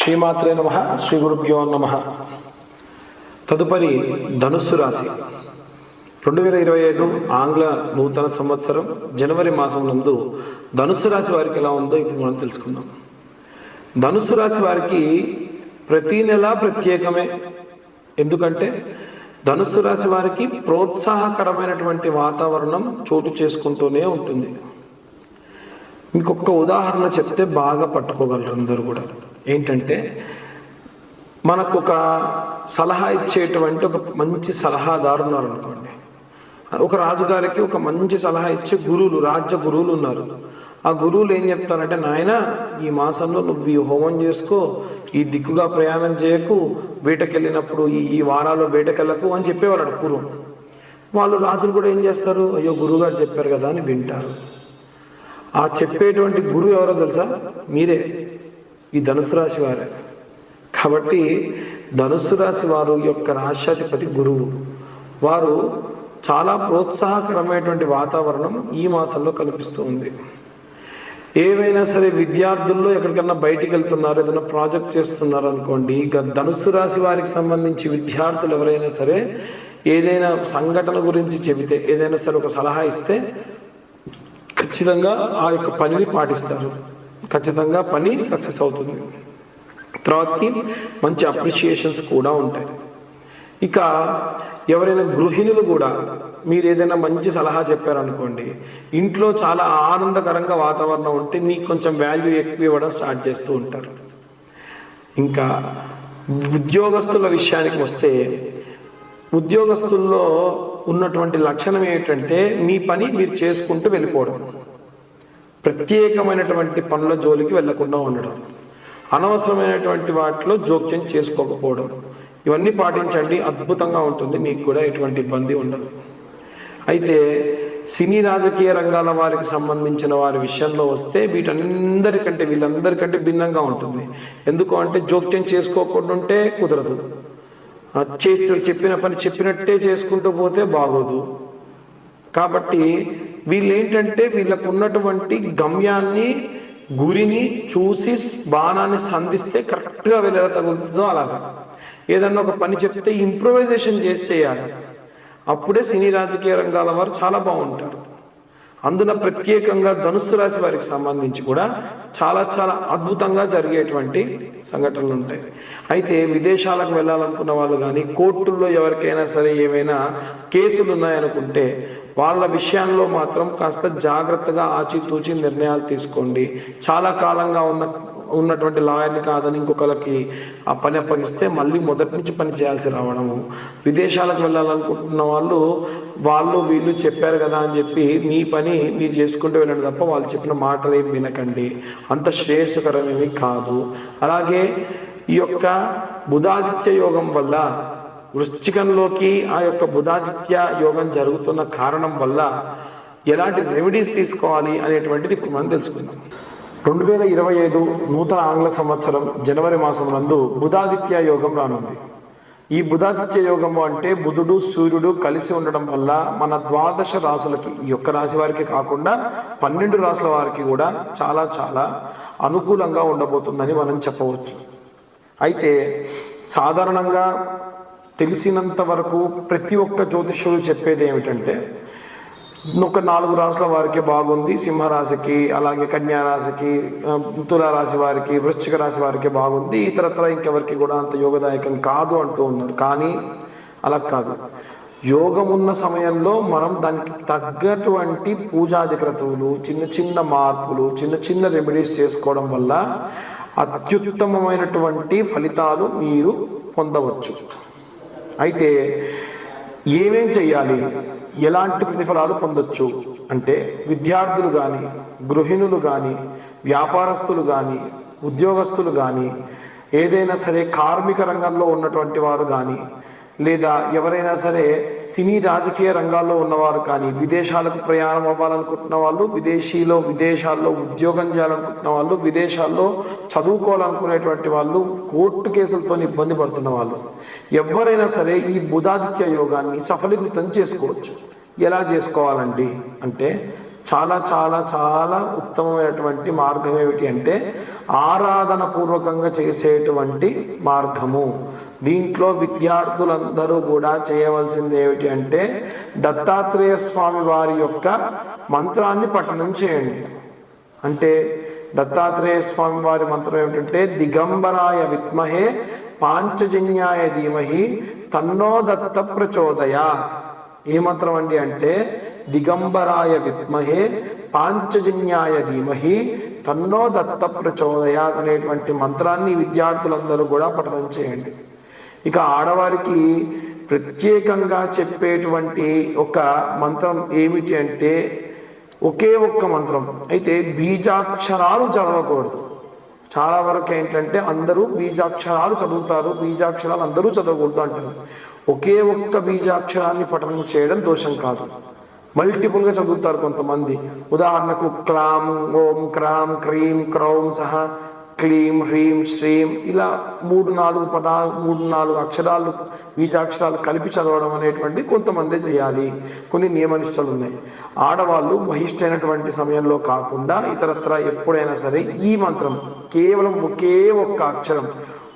శ్రీమాత్రే నమ శ్రీ గురుభ్యో నమ. తదుపరి ధనుస్సు రాశి. రెండు వేల ఇరవై ఐదు ఆంగ్ల నూతన సంవత్సరం జనవరి మాసం నందు ధనుస్సు రాశి వారికి ఎలా ఉందో ఇప్పుడు మనం తెలుసుకుందాం. ధనుస్సు రాశి వారికి ప్రతి నెల ప్రత్యేకమే. ఎందుకంటే ధనుస్సు రాశి వారికి ప్రోత్సాహకరమైనటువంటి వాతావరణం చోటు చేసుకుంటూనే ఉంటుంది. మీకు ఒక్క ఉదాహరణ చెప్తే బాగా పట్టుకోగలరు అందరూ కూడా. ఏంటంటే మనకు ఒక సలహా ఇచ్చేటువంటి ఒక మంచి సలహాదారు ఉన్నారు అనుకోండి ఒక రాజుగారికి ఒక మంచి సలహా ఇచ్చే గురువులు రాజ్య గురువులు ఉన్నారు. ఆ గురువులు ఏం చెప్తారంటే నాయన ఈ మాసంలో నువ్వు ఈ హోమం చేసుకో ఈ దిక్కుగా ప్రయాణం చేయకు వేటకెళ్ళినప్పుడు ఈ ఈ వారాల్లో వేటకెళ్ళకు అని చెప్పేవారు పూర్వం. వాళ్ళు రాజులు కూడా ఏం చేస్తారు? అయ్యో గురువుగారు చెప్పారు కదా అని వింటారు. ఆ చెప్పేటువంటి గురువు ఎవరో తెలుసా? మీరే. ఈ ధనుసు రాశి వారే. కాబట్టి ధనుసు రాశి వారు యొక్క రాష్ట్రాధిపతి గురువు. వారు చాలా ప్రోత్సాహకరమైనటువంటి వాతావరణం ఈ మాసంలో కనిపిస్తూ ఉంది. ఏవైనా సరే విద్యార్థుల్లో ఎక్కడికన్నా బయటికి వెళ్తున్నారు ఏదైనా ప్రాజెక్ట్ చేస్తున్నారు అనుకోండి ఇక ధనుసు రాశి వారికి సంబంధించి విద్యార్థులు ఎవరైనా సరే ఏదైనా సంఘటన గురించి చెబితే ఏదైనా సరే ఒక సలహా ఇస్తే ఖచ్చితంగా ఆ యొక్క పనిని పాటిస్తారు. ఖచ్చితంగా పని సక్సెస్ అవుతుంది. తర్వాతకి మంచి అప్రిషియేషన్స్ కూడా ఉంటాయి. ఇక ఎవరైనా గృహిణులు కూడా మీరు ఏదైనా మంచి సలహా చెప్పారనుకోండి ఇంట్లో చాలా ఆనందకరంగా వాతావరణం ఉంటే మీకు కొంచెం వాల్యూ ఎక్కువ ఇవ్వడం స్టార్ట్ చేస్తూ ఉంటారు. ఇంకా ఉద్యోగస్తుల విషయానికి వస్తే ఉద్యోగస్తుల్లో ఉన్నటువంటి లక్షణం ఏంటంటే మీ పని మీరు చేసుకుంటూ వెళ్ళిపోవడం. ప్రత్యేకమైనటువంటి పనుల జోలికి వెళ్ళకుండా ఉండడం అనవసరమైనటువంటి వాటిలో జోక్యం చేసుకోకపోవడం ఇవన్నీ పాటించండి అద్భుతంగా ఉంటుంది మీకు కూడా ఎటువంటి ఇబ్బంది ఉండదు. అయితే సినీ రాజకీయ రంగాల వారికి సంబంధించిన వారి విషయంలో వస్తే వీటందరికంటే వీళ్ళందరికంటే భిన్నంగా ఉంటుంది. ఎందుకు అంటే జోక్యం చేసుకోకుండా ఉంటే కుదరదు. చేసి చెప్పిన పని చెప్పినట్టే చేసుకుంటూ పోతే బాగోదు. కాబట్టి వీళ్ళు ఏంటంటే వీళ్ళకు ఉన్నటువంటి గమ్యాన్ని గురిని చూసి బాణాన్ని సంధిస్తే కరెక్ట్గా వీళ్ళు ఎలా తగులుతుందో అలాగా. ఏదన్నా ఒక పని చెప్తే ఇంప్రూవైజేషన్ చేసి చేయాలి. అప్పుడే సినీ రాజకీయ రంగాల వారు చాలా బాగుంటారు. అందున ప్రత్యేకంగా ధనుస్సు రాశి వారికి సంబంధించి కూడా చాలా చాలా అద్భుతంగా జరిగేటువంటి సంఘటనలు ఉంటాయి. అయితే విదేశాలకు వెళ్ళాలనుకున్న వాళ్ళు కానీ కోర్టుల్లో ఎవరికైనా సరే ఏమైనా కేసులు ఉన్నాయనుకుంటే వాళ్ళ విషయాల్లో మాత్రం కాస్త జాగ్రత్తగా ఆచితూచి నిర్ణయాలు తీసుకోండి. చాలా కాలంగా ఉన్న ఉన్నటువంటి లాయర్ని కాదని ఇంకొకరికి ఆ పని అప్పగిస్తే మళ్ళీ మొదటి నుంచి పని చేయాల్సి రావడము. విదేశాలకు వెళ్ళాలనుకుంటున్న వాళ్ళు వాళ్ళు వీళ్ళు చెప్పారు కదా అని చెప్పి మీ పని మీరు చేసుకుంటూ వెళ్ళండి తప్ప వాళ్ళు చెప్పిన మాటలు ఏం వినకండి. అంత శ్రేయస్కరమేమి కాదు. అలాగే ఈ యొక్క బుధాదిత్య యోగం వల్ల వృశ్చికంలోకి ఆ యొక్క బుధాదిత్య యోగం జరుగుతున్న కారణం వల్ల ఎలాంటి రెమెడీస్ తీసుకోవాలి అనేటువంటిది ఇప్పుడు మనం తెలుసుకుందాం. రెండు వేల ఇరవై ఐదు నూతన ఆంగ్ల సంవత్సరం జనవరి మాసం నందు బుధాదిత్య యోగం రానుంది. ఈ బుధాదిత్య యోగము అంటే బుధుడు సూర్యుడు కలిసి ఉండడం వల్ల మన ద్వాదశ రాసులకి ఈ యొక్క రాశి వారికి కాకుండా పన్నెండు రాసుల వారికి కూడా చాలా చాలా అనుకూలంగా ఉండబోతుందని మనం చెప్పవచ్చు. అయితే సాధారణంగా తెలిసినంత వరకు ప్రతి ఒక్క జ్యోతిష్యుడు చెప్పేది ఏమిటంటే ఒక నాలుగు రాశుల వారికి బాగుంది. సింహరాశికి అలాగే కన్యారాశికి తులారాశి రాశి వారికి వృశ్చిక రాశి వారికి బాగుంది. ఇతరత్ర ఇంకెవరికి కూడా అంత యోగదాయకం కాదు అంటూ ఉన్నారు. కానీ అలా కాదు. యోగం ఉన్న సమయంలో మనం దానికి తగ్గటువంటి పూజాది క్రతువులు చిన్న చిన్న మార్పులు చిన్న చిన్న రెమెడీస్ చేసుకోవడం వల్ల అత్యుత్తమమైనటువంటి ఫలితాలు మీరు పొందవచ్చు. అయితే ఏమేం చెయ్యాలి? ఎలాంటి ప్రతిఫలాలు పొందొచ్చు? అంటే విద్యార్థులు కానీ గృహిణులు కానీ వ్యాపారస్తులు కానీ ఉద్యోగస్తులు కానీ ఏదైనా సరే కార్మిక రంగంలో ఉన్నటువంటి వారు కానీ లేదా ఎవరైనా సరే సినీ రాజకీయ రంగాల్లో ఉన్నవారు కానీ విదేశాలకు ప్రయాణం అవ్వాలనుకుంటున్న వాళ్ళు విదేశీలో విదేశాల్లో ఉద్యోగం చేయాలనుకుంటున్న వాళ్ళు విదేశాల్లో చదువుకోవాలనుకునేటువంటి వాళ్ళు కోర్టు కేసులతో ఇబ్బంది పడుతున్న వాళ్ళు ఎవరైనా సరే ఈ బుధాదిత్య యోగాన్ని సఫలీకృతం చేసుకోవచ్చు. ఎలా చేసుకోవాలండి? అంటే చాలా చాలా చాలా ఉత్తమమైనటువంటి మార్గం ఏమిటి అంటే ఆరాధన పూర్వకంగా చేసేటువంటి మార్గము. దీంట్లో విద్యార్థులందరూ కూడా చేయవలసింది ఏమిటి అంటే దత్తాత్రేయ స్వామి వారి యొక్క మంత్రాన్ని పఠనం చేయండి. అంటే దత్తాత్రేయ స్వామి వారి మంత్రం ఏమిటంటే దిగంబరాయ విద్మహే పాంచజన్యాయ ధీమహి తన్నో దత్త ప్రచోదయాత్. ఏ మంత్రం అండి అంటే దిగంబరాయ విద్మహే పాంచజన్యాయ ధీమహి తన్నో దత్త ప్రచోదయాత్ అనేటువంటి మంత్రాన్ని విద్యార్థులందరూ కూడా పఠనం చేయండి. ఇక ఆడవారికి ప్రత్యేకంగా చెప్పేటువంటి ఒక మంత్రం ఏమిటి అంటే ఒకే ఒక్క మంత్రం. అయితే బీజాక్షరాలు చదవకూడదు. చాలా వరకు ఏంటంటే అందరూ బీజాక్షరాలు చదువుతారు బీజాక్షరాలు అందరూ చదవకూడదు అంటారు. ఒకే ఒక్క బీజాక్షరాన్ని పఠనం చేయడం దోషం కాదు. మల్టిపుల్గా చదువుతారు కొంతమంది. ఉదాహరణకు క్లాం ఓం క్రాం క్రీం క్రౌం సహా క్లీం హ్రీం శ్రీం ఇలా మూడు నాలుగు పదా మూడు నాలుగు అక్షరాలు బీజాక్షరాలు కలిపి చదవడం అనేటువంటి కొంతమంది చేయాలి. కొన్ని నియమనిష్టలు ఉన్నాయి ఆడవాళ్ళు బహిష్టైనటువంటి సమయంలో కాకుండా ఇతరత్ర ఎప్పుడైనా సరే ఈ మంత్రం కేవలం ఒకే ఒక్క అక్షరం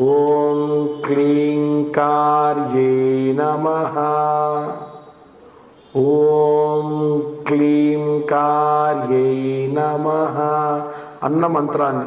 ఓం క్లీం కార్యే నమః. ఓం క్లీం కార్యే నమ అన్న మంత్రాన్ని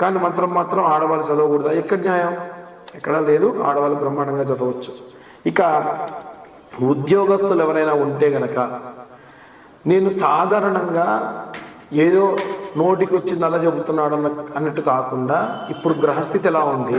కానీ మంత్రం మాత్రం ఆడవాళ్ళు చదవకూడదా. ఎక్కడ న్యాయం? ఎక్కడా లేదు. ఆడవాళ్ళు బ్రహ్మాండంగా చదవచ్చు. ఇక ఉద్యోగస్తులు ఎవరైనా ఉంటే గనక నేను సాధారణంగా ఏదో నోటికి వచ్చింది అలా చెబుతున్నాడు అన్నట్టు కాకుండా ఇప్పుడు గ్రహస్థితి ఎలా ఉంది?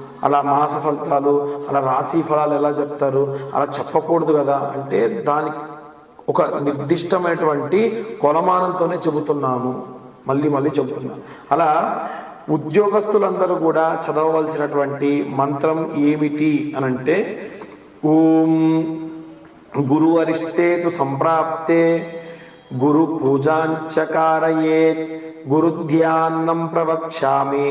అలా మాస ఫలితాలు అలా రాశి ఫలాలు ఎలా చెప్తారు అలా చెప్పకూడదు కదా? అంటే దానికి ఒక నిర్దిష్టమైనటువంటి కొలమానంతోనే చెబుతున్నాను. మళ్ళీ మళ్ళీ చెబుతున్నాను అలా ఉద్యోగస్తులందరూ కూడా చదవవలసినటువంటి మంత్రం ఏమిటి అని అంటే ఓం గురు అరిష్టేతు సంప్రాప్తే గురు పూజాంచకారయే గురుధ్యాన్నం ప్రవక్ష్యామి.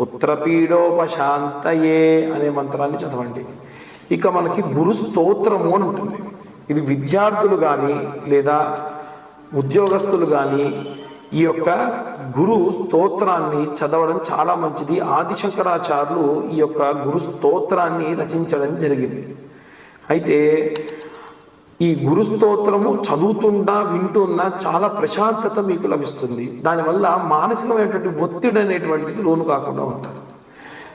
పుత్రపీడోపశాంతయే అనే మంత్రాన్ని చదవండి. ఇక మనకి గురు స్తోత్రము అని ఉంటుంది. ఇది విద్యార్థులు కానీ లేదా ఉద్యోగస్తులు కానీ ఈ యొక్క గురు స్తోత్రాన్ని చదవడం చాలా మంచిది. ఆదిశంకరాచార్యులు ఈ యొక్క గురు స్తోత్రాన్ని రచించడం జరిగింది. అయితే ఈ గురు స్తోత్రము చదువుతున్నా వింటున్నా చాలా ప్రశాంతత మీకు లభిస్తుంది. దానివల్ల మానసికమైనటువంటి ఒత్తిడి అనేటువంటిది లోను కాకుండా ఉంటారు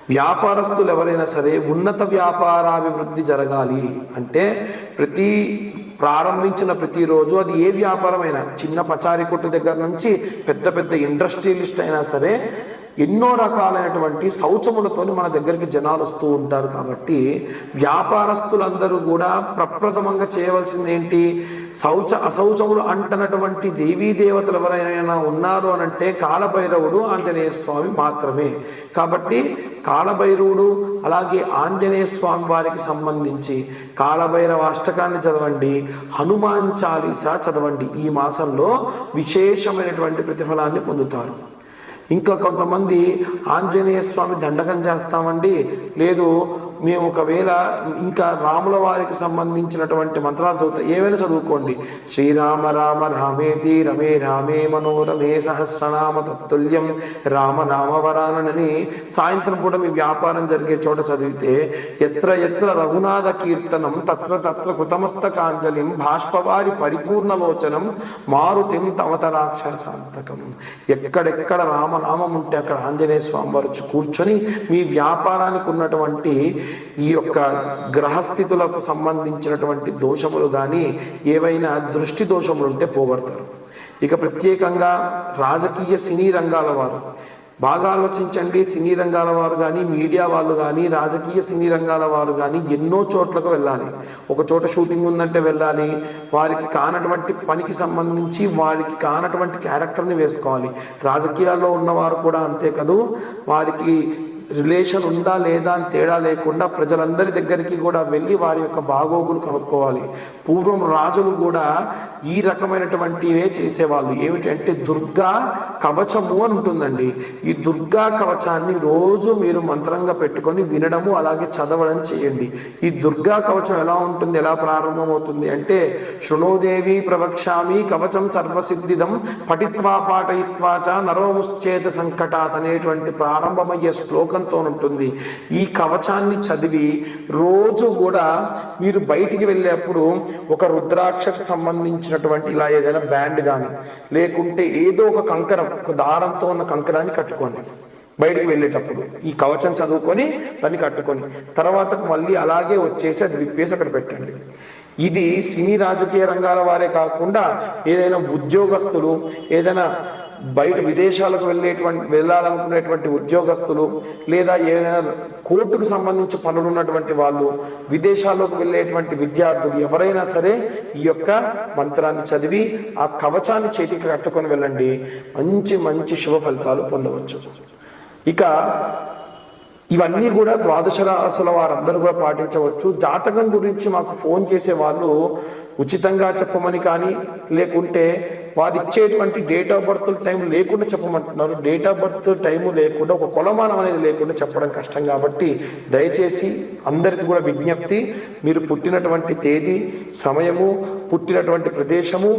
వ్యాపారస్తులు ఎవరైనా సరే ఉన్నత వ్యాపారాభివృద్ధి జరగాలి అంటే ప్రతి ప్రారంభించిన ప్రతిరోజు అది ఏ వ్యాపారమైనా చిన్న పచారీ కొట్టు దగ్గర నుంచి పెద్ద పెద్ద ఇండస్ట్రియలిస్ట్ అయినా సరే ఎన్నో రకాలైనటువంటి శౌచములతోని మన దగ్గరికి జనాలు వస్తూ ఉంటారు కాబట్టి వ్యాపారస్తులందరూ కూడా ప్రప్రథమంగా చేయవలసింది ఏంటి శౌచ అశౌచములు అంటనటువంటి దేవీ దేవతలు ఎవరైనా ఉన్నారు అని అంటే కాలభైరవుడు ఆంజనేయ స్వామి మాత్రమే. కాబట్టి కాలభైరవుడు అలాగే ఆంజనేయ స్వామి వారికి సంబంధించి కాలభైరవ అష్టకాన్ని చదవండి హనుమాన్ చాలీసా చదవండి. ఈ మాసంలో విశేషమైనటువంటి ప్రతిఫలాన్ని పొందుతారు. ఇంకా కొంతమంది ఆంజనేయ స్వామి దండకం చేస్తామండి. లేదు మేము ఒకవేళ ఇంకా రాముల వారికి సంబంధించినటువంటి మంత్రాలు చదువుతా ఏమైనా చదువుకోండి. శ్రీరామ రామ రామేతి రమే రామే మనోరమే సహస్రనామ తత్తుల్యం రామ వరానని సాయంత్రం పూట మీ వ్యాపారం జరిగే చోట చదివితే ఎత్ర ఎత్ర రఘునాథ కీర్తనం తత్ర తత్ర కృతమస్తకాంజలిం భాష్పవారి పరిపూర్ణలోచనం మారుతిం తమత రాక్షసాంతకం ఎక్కడెక్కడ రామనామం ఉంటే అక్కడ ఆంజనేయ స్వామి వారు కూర్చొని మీ వ్యాపారానికి ఉన్నటువంటి ఈ యొక్క గ్రహస్థితులకు సంబంధించినటువంటి దోషములు కానీ ఏవైనా దృష్టి దోషములు ఉంటే పోగొడతారు. ఇక ప్రత్యేకంగా రాజకీయ సినీ రంగాల వారు. బాగా ఆలోచించండి సినీ రంగాల వారు కానీ మీడియా వాళ్ళు కానీ రాజకీయ సినీ రంగాల వారు కానీ ఎన్నో చోట్లకు వెళ్ళాలి. ఒక చోట షూటింగ్ ఉందంటే వెళ్ళాలి. వారికి కానటువంటి పనికి సంబంధించి వారికి కానటువంటి క్యారెక్టర్ని వేసుకోవాలి. రాజకీయాల్లో ఉన్నవారు కూడా అంతే కదూ. వారికి రిలేషన్ ఉందా లేదా అని తేడా లేకుండా ప్రజలందరి దగ్గరికి కూడా వెళ్ళి వారి యొక్క బాగోగులు కనుక్కోవాలి. పూర్వం రాజులు కూడా ఈ రకమైనటువంటివే చేసేవాళ్ళు. ఏమిటంటే దుర్గా కవచము అని ఉంటుందండి. ఈ దుర్గా కవచాన్ని రోజు మీరు మంత్రంగా పెట్టుకొని వినడము అలాగే చదవడం చేయండి. ఈ దుర్గా కవచం ఎలా ఉంటుంది ఎలా ప్రారంభమవుతుంది అంటే శృణోదేవి ప్రవక్ష్యామి కవచం సర్వసిద్ధిదం పఠిత్వా పాఠయిత్వాచ నరోముశ్చేత సంకటాత్ అనేటువంటి ప్రారంభమయ్యే శ్లోకంతో ఉంటుంది ఈ కవచాన్ని చదివి రోజు కూడా మీరు బయటికి వెళ్ళేప్పుడు ఒక రుద్రాక్షకు సంబంధించినటువంటి ఇలా ఏదైనా బ్యాండ్ కానీ లేకుంటే ఏదో ఒక కంకరం ఒక దారంతో ఉన్న కంకరాన్ని కట్టుకోండి. బయటికి వెళ్ళేటప్పుడు ఈ కవచం చదువుకొని దాన్ని కట్టుకొని తర్వాత మళ్ళీ అలాగే వచ్చేసి అది విప్పేసి అక్కడ పెట్టండి. ఇది సినీ రాజకీయ రంగాల వారే కాకుండా ఏదైనా ఉద్యోగస్తులు ఏదైనా బయట విదేశాలకు వెళ్ళేటువంటి వెళ్ళాలనుకునేటువంటి ఉద్యోగస్తులు లేదా ఏదైనా కోర్టుకు సంబంధించి పనులు ఉన్నటువంటి వాళ్ళు విదేశాల్లోకి వెళ్ళేటువంటి విద్యార్థులు ఎవరైనా సరే ఈ యొక్క మంత్రాన్ని చదివి ఆ కవచాన్ని చేతికి కట్టుకొని వెళ్ళండి. మంచి మంచి శుభ ఫలితాలు పొందవచ్చు. ఇక ఇవన్నీ కూడా ద్వాదశ రాసుల వారందరూ కూడా పాటించవచ్చు. జాతకం గురించి మాకు ఫోన్ చేసే వాళ్ళు ఉచితంగా చెప్పమని కానీ లేకుంటే వారు ఇచ్చేటువంటి డేట్ ఆఫ్ బర్త్ టైం లేకుండా చెప్పమంటున్నారు. డేట్ ఆఫ్ బర్త్ టైం లేకుండా ఒక కొలమానం అనేది లేకుండా చెప్పడం కష్టం కాబట్టి దయచేసి అందరికీ కూడా విజ్ఞప్తి మీరు పుట్టినటువంటి తేదీ సమయము పుట్టినటువంటి ప్రదేశము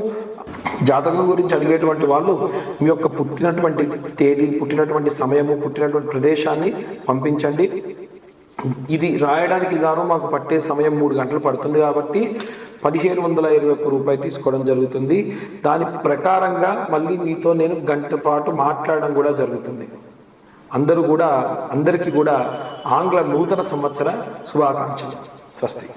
జాతకం గురించి అడిగేటువంటి వాళ్ళు మీ యొక్క పుట్టినటువంటి తేదీ పుట్టినటువంటి సమయము పుట్టినటువంటి ప్రదేశాన్ని పంపించండి. ఇది రాయడానికి గాను మాకు పట్టే సమయం మూడు గంటలు పడుతుంది కాబట్టి పదిహేను వందల ఇరవై ఒక్క రూపాయలు తీసుకోవడం జరుగుతుంది. దాని ప్రకారంగా మళ్ళీ మీతో నేను గంట పాటు మాట్లాడడం కూడా జరుగుతుంది. అందరూ కూడా అందరికీ కూడా ఆంగ్ల నూతన సంవత్సర శుభాకాంక్షలు. స్వస్తి.